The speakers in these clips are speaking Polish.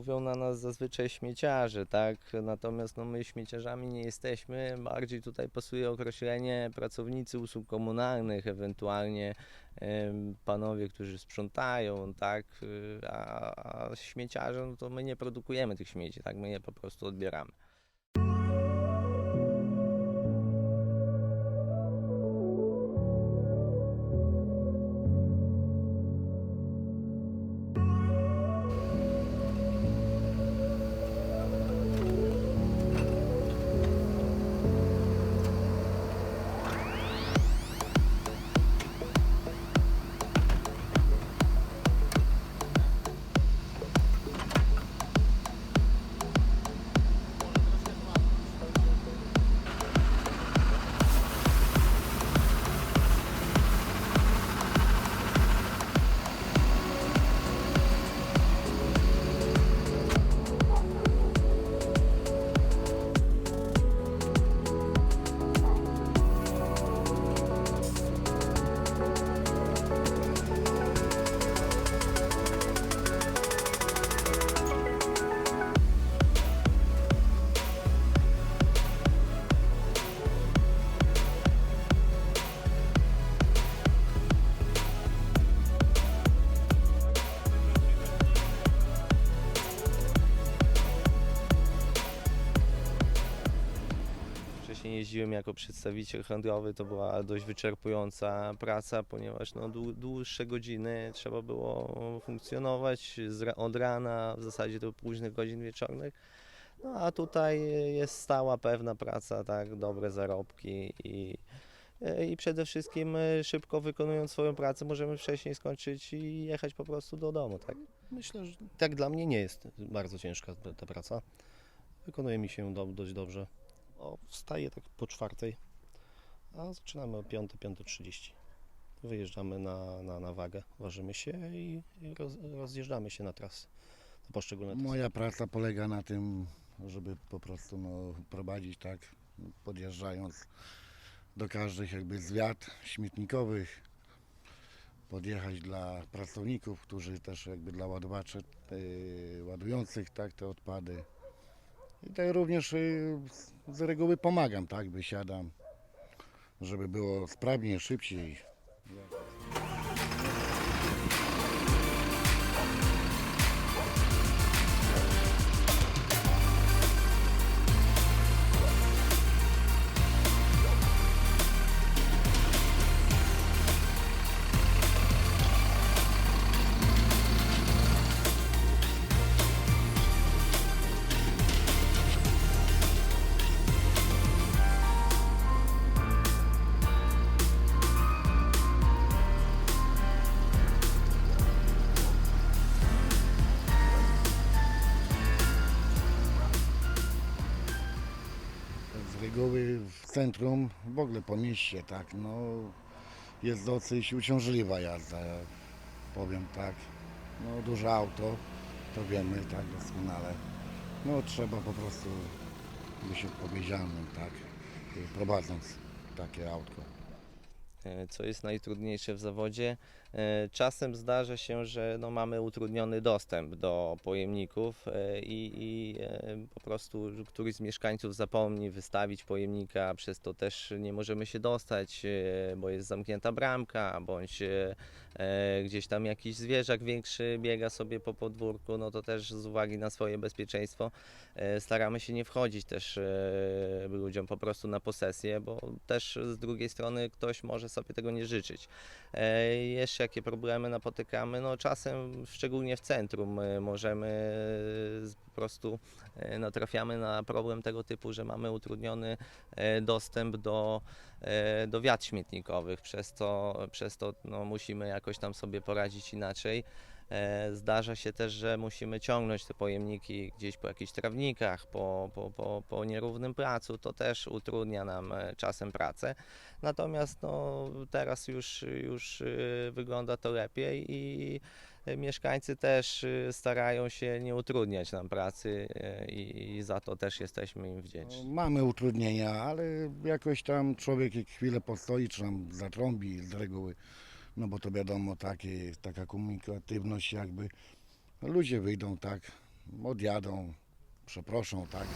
mówią na nas zazwyczaj śmieciarze, tak? Natomiast no, my śmieciarzami nie jesteśmy. Bardziej tutaj pasuje określenie pracownicy usług komunalnych, ewentualnie panowie, którzy sprzątają, tak? Y, A, a śmieciarze, no to my nie produkujemy tych śmieci, tak? My je po prostu odbieramy. Jako przedstawiciel handlowy, to była dość wyczerpująca praca, ponieważ no, dłu- dłuższe godziny trzeba było funkcjonować od rana, w zasadzie do późnych godzin wieczornych. No a tutaj jest stała pewna praca, tak, dobre zarobki i, i przede wszystkim e, szybko wykonując swoją pracę możemy wcześniej skończyć i jechać po prostu do domu, tak. Myślę, że tak dla mnie nie jest bardzo ciężka ta- ta praca. Wykonuje mi się do, dość dobrze. O, wstaję tak po czwartej, a zaczynamy o 5, 5.30. Wyjeżdżamy na, na, na wagę, ważymy się i, i roz, rozjeżdżamy się na trasy, na poszczególne trasy. Moja praca polega na tym, żeby po prostu no, prowadzić tak, podjeżdżając do każdych jakby zwiat śmietnikowych, podjechać dla pracowników, którzy też jakby dla ładowaczy yy, ładujących tak te odpady. I tak również z- z reguły pomagam, tak, wysiadam, żeby było sprawniej, szybciej. Reguły w centrum, w ogóle po mieście, tak, no jest dosyć uciążliwa jazda, powiem tak. No duże auto, to wiemy, tak, doskonale. No trzeba po prostu być odpowiedzialnym, tak, prowadząc takie autko. E, co jest najtrudniejsze w zawodzie. E, Czasem zdarza się, że no mamy utrudniony dostęp do pojemników e, i, i po prostu któryś z mieszkańców zapomni wystawić pojemnika, przez to też nie możemy się dostać, bo jest zamknięta bramka, bądź e, gdzieś tam jakiś zwierzak większy biega sobie po podwórku, no to też z uwagi na swoje bezpieczeństwo e, staramy się nie wchodzić też e, ludziom po prostu na posesję, bo też z drugiej strony ktoś może sobie tego nie życzyć. Jeszcze jakie problemy napotykamy? No czasem, szczególnie w centrum, możemy po prostu natrafiamy na problem tego typu, że mamy utrudniony dostęp do, do wiat śmietnikowych, przez to, przez to no, musimy jakoś tam sobie poradzić inaczej. E, Zdarza się też, że musimy ciągnąć te pojemniki gdzieś po jakichś trawnikach, po, po, po, po nierównym placu. To też utrudnia nam e, czasem pracę. Natomiast no, teraz już, już e, wygląda to lepiej i mieszkańcy też starają się nie utrudniać nam pracy i, i za to też jesteśmy im No, wdzięczni. mamy utrudnienia, ale jakoś tam człowiek jak chwilę postoi, czy tam zatrąbi z reguły, no bo to wiadomo, takie, taka komunikatywność jakby, ludzie wyjdą tak, odjadą, przeproszą, tak.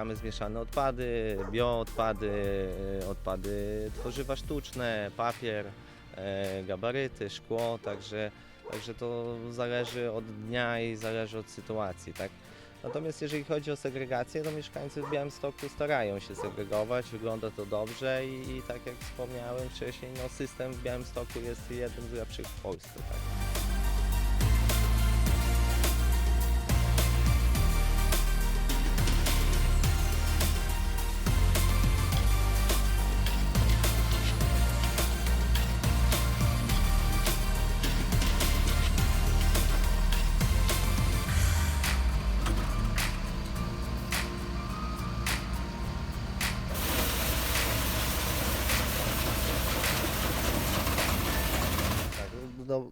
Zbieramy zmieszane odpady, bioodpady, e, odpady tworzywa sztuczne, papier, e, gabaryty, szkło, także, także to zależy od dnia i zależy od sytuacji, tak? Natomiast jeżeli chodzi o segregację, to mieszkańcy w Białymstoku starają się segregować, wygląda to dobrze i, i tak jak wspomniałem wcześniej, no system w Białymstoku jest jednym z lepszych w Polsce, tak?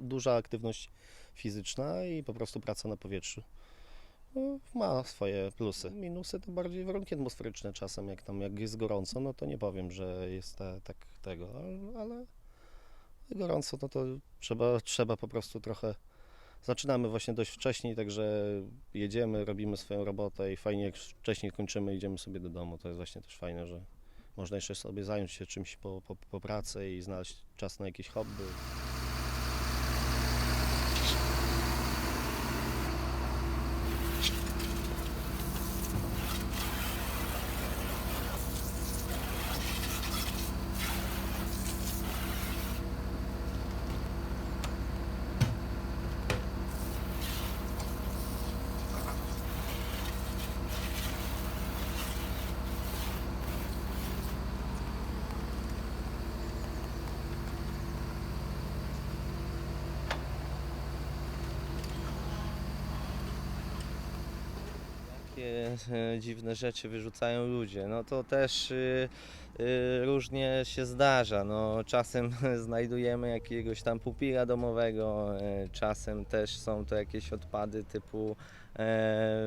Duża aktywność fizyczna i po prostu praca na powietrzu. No, ma swoje plusy. Minusy to bardziej warunki atmosferyczne czasem, jak tam jak jest gorąco, no to nie powiem, że jest te, tak tego, ale, gorąco, no to trzeba, trzeba po prostu trochę. Zaczynamy właśnie dość wcześniej, także jedziemy, robimy swoją robotę i fajnie jak wcześniej kończymy, idziemy sobie do domu. To jest właśnie też fajne, że można jeszcze sobie zająć się czymś po, po, po pracy i znaleźć czas na jakieś hobby. Jakie e, dziwne rzeczy wyrzucają ludzie. No to też y, y, różnie się zdarza. No, czasem znajdujemy jakiegoś tam pupila domowego, e, czasem też są to jakieś odpady typu e,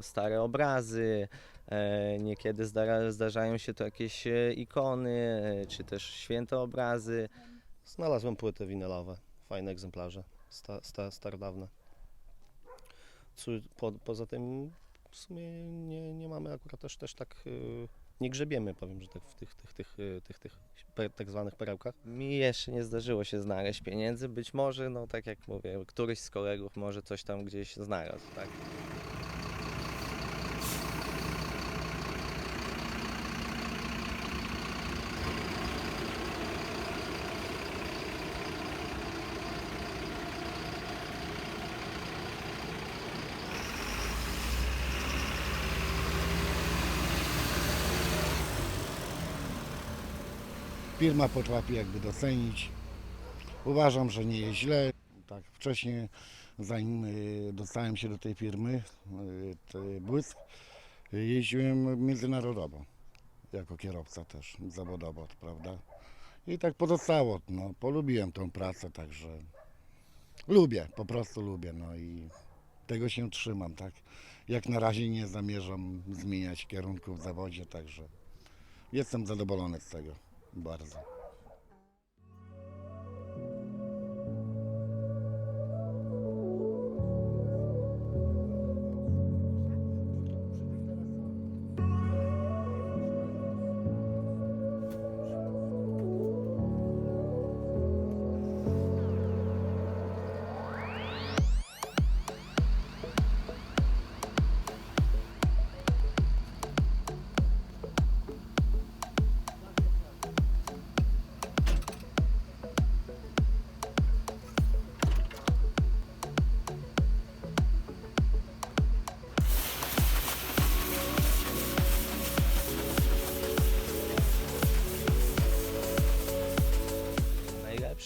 stare obrazy. E, Niekiedy zdarzają się to jakieś e, ikony, e, czy też święte obrazy. Znalazłem płyty winylowe, fajne egzemplarze, sta, sta, starodawne. Po, poza tym w sumie nie, nie mamy akurat też, też tak, y, nie grzebiemy, powiem, że tak w tych, tych, tych, y, tych, tych tak zwanych perełkach. Mi jeszcze nie zdarzyło się znaleźć pieniędzy. Być może, no tak jak mówię, któryś z kolegów może coś tam gdzieś znalazł, tak? Firma potrafi jakby docenić. Uważam, że nie jest źle. Tak, wcześniej, zanim y, dostałem się do tej firmy, y, Błysk, y, jeździłem międzynarodowo. Jako kierowca też, zawodowo, prawda? I tak pozostało, no, polubiłem tą pracę, także lubię, po prostu lubię, no i tego się trzymam, tak? Jak na razie nie zamierzam zmieniać kierunku w zawodzie, także jestem zadowolony z tego bardzo.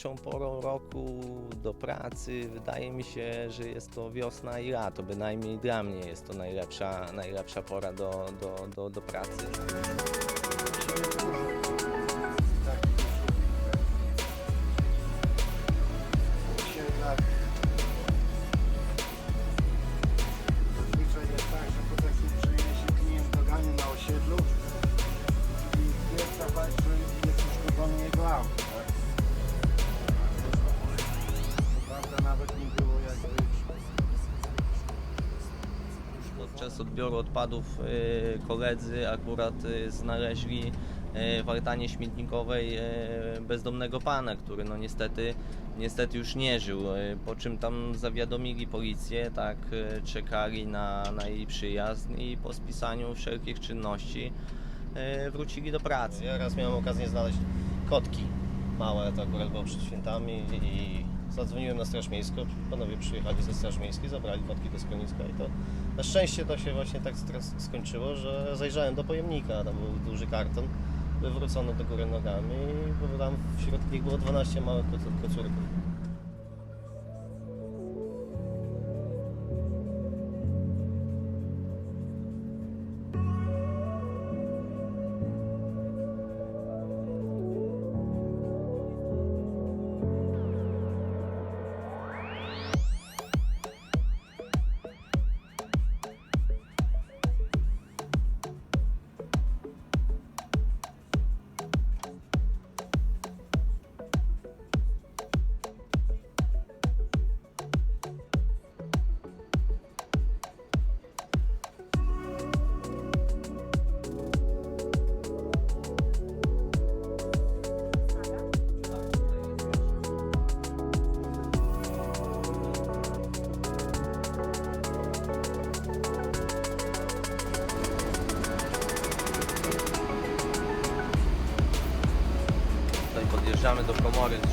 Najlepszą porą roku do pracy. Wydaje mi się, że jest to wiosna i lato. Bynajmniej dla mnie jest to najlepsza, najlepsza pora do, do, do, do pracy. osiedlach. Odbioru odpadów y, koledzy akurat y, znaleźli y, w altanie śmietnikowej bezdomnego pana, który no niestety, niestety już nie żył. Po czym tam zawiadomili policję, tak, czekali na, na jej przyjazd i po spisaniu wszelkich czynności wrócili do pracy. Ja raz miałem okazję znaleźć kotki małe, to akurat było przed świętami i zadzwoniłem na Straż Miejską. Panowie przyjechali ze Straż Miejskiej, zabrali kotki do schroniska i to na szczęście to się właśnie tak skończyło, że zajrzałem do pojemnika, tam był duży karton wywrócony do góry nogami i tam wśród nich było 12 małych koc- kocurków.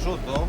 Suto.